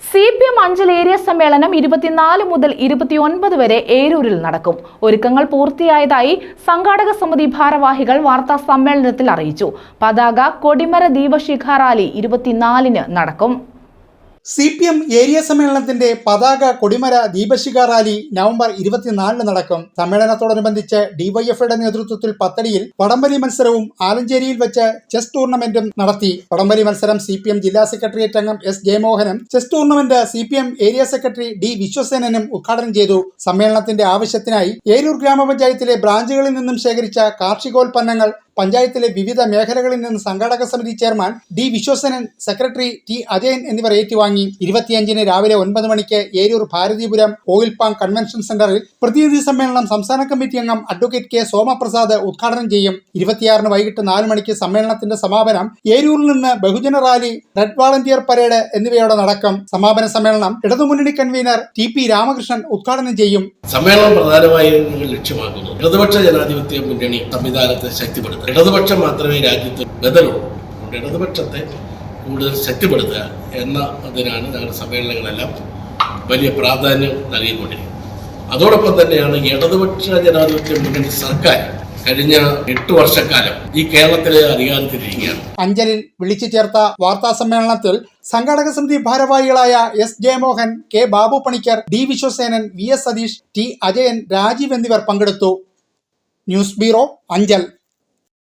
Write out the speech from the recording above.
C P M Anchal area സമ്മേളനം ഇരുപത്തിനാല് മുതൽ ഇരുപത്തിയൊൻപത് വരെ ഏരൂരിൽ നടക്കും. ഒരുക്കങ്ങൾ പൂർത്തിയായതായി സംഘാടക സമിതി ഭാരവാഹികൾ വാർത്താ സമ്മേളനത്തിൽ അറിയിച്ചു. പതാക കൊടിമര ദീപശിഖാറാലി ഇരുപത്തിനാലിന് നടക്കും. സി പി എം ഏരിയ സമ്മേളനത്തിന്റെ പതാക കൊടിമര ദീപശിഖ റാലി നവംബർ ഇരുപത്തിനാലിന് നടക്കും. സമ്മേളനത്തോടനുബന്ധിച്ച് ഡിവൈഎഫ്ഐയുടെ നേതൃത്വത്തിൽ പത്തടിയിൽ വടംവലി മത്സരവും ആലഞ്ചേരിയിൽ വെച്ച് ചെസ് ടൂർണമെന്റും നടത്തി. വടംവലി മത്സരം സി പി എം ജില്ലാ സെക്രട്ടേറിയറ്റ് അംഗം S ജയമോഹനും chess tournament C P M area secretary D വിശ്വസേനനും ഉദ്ഘാടനം ചെയ്തു. സമ്മേളനത്തിന്റെ ആവശ്യത്തിനായി ഏരൂർ ഗ്രാമപഞ്ചായത്തിലെ ബ്രാഞ്ചുകളിൽ നിന്നും ശേഖരിച്ച കാർഷികോൽപ്പന്നങ്ങൾ പഞ്ചായത്തിലെ വിവിധ മേഖലകളിൽ നിന്ന് സംഘാടക സമിതി chairman D Viswasanan secretary T Ajayan എന്നിവർ ഏറ്റുവാങ്ങി. ഇരുപത്തിയഞ്ചിന് രാവിലെ ഒൻപത് മണിക്ക് ഏരൂർ ഭാരതീപുരം ഓയിൽ കൺവെൻഷൻ സെന്ററിൽ പ്രതിനിധി സമ്മേളനം സംസ്ഥാന കമ്മിറ്റി അംഗം അഡ്വക്കേറ്റ് കെ. സോമപ്രസാദ് ഉദ്ഘാടനം ചെയ്യും. ഇരുപത്തിയാറിന് വൈകിട്ട് നാല് മണിക്ക് സമ്മേളനത്തിന്റെ സമാപനം ഏരൂരിൽ നിന്ന് ബഹുജന റാലി റെഡ് വാളണ്ടിയർ പരേഡ് എന്നിവയോടെ നടക്കും. സമാപന സമ്മേളനം ഇടതുമുന്നണി കൺവീനർ ടി പി രാമകൃഷ്ണൻ ഉദ്ഘാടനം ചെയ്യും. സമ്മേളനം പ്രധാനമായും ലക്ഷ്യമാക്കുന്നു. ലക്ഷ്യമാക്കുന്നത് ഇടതുപക്ഷ ജനാധിപത്യ മുന്നണി സംവിധാനത്തെ ശക്തിപ്പെടുത്തുക ഇടതുപക്ഷം മാത്രമേ രാജ്യത്ത് ബദലുള്ളൂ. അതുകൊണ്ട് ഇടതുപക്ഷത്തെ കൂടുതൽ ശക്തിപ്പെടുത്തുക എന്ന അതിനാണ് ഞങ്ങളുടെ സമ്മേളനങ്ങളെല്ലാം വലിയ പ്രാധാന്യം നൽകിക്കൊണ്ടിരിക്കുന്നത്. അതോടൊപ്പം തന്നെയാണ് ഇടതുപക്ഷ ജനാധിപത്യ മുന്നണി സർക്കാർ കഴിഞ്ഞ എട്ട് വർഷക്കാലം ഈ കേരളത്തിലെ അധികാരത്തിലിരിക്കുകയാണ്. അഞ്ചലിൽ വിളിച്ചു ചേർത്ത വാർത്താ സമ്മേളനത്തിൽ സംഘാടക സമിതി ഭാരവാഹികളായ S Jayamohan K Babu Panicker D Viswasenan V S Satheesh T Ajayan Rajeev എന്നിവർ പങ്കെടുത്തു. News bureau Anchal.